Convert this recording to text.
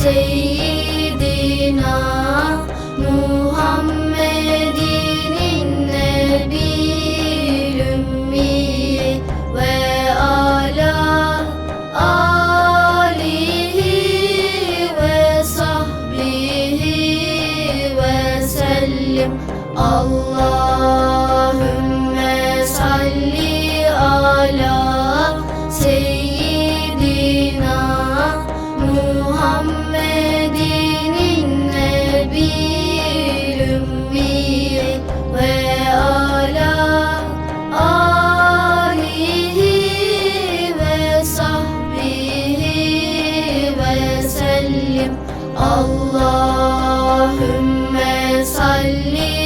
Seyyidina Muhammed'in Nebi ve ala alihi ve sahbihi ve sellim. Allahümme salli ala Allahümme salli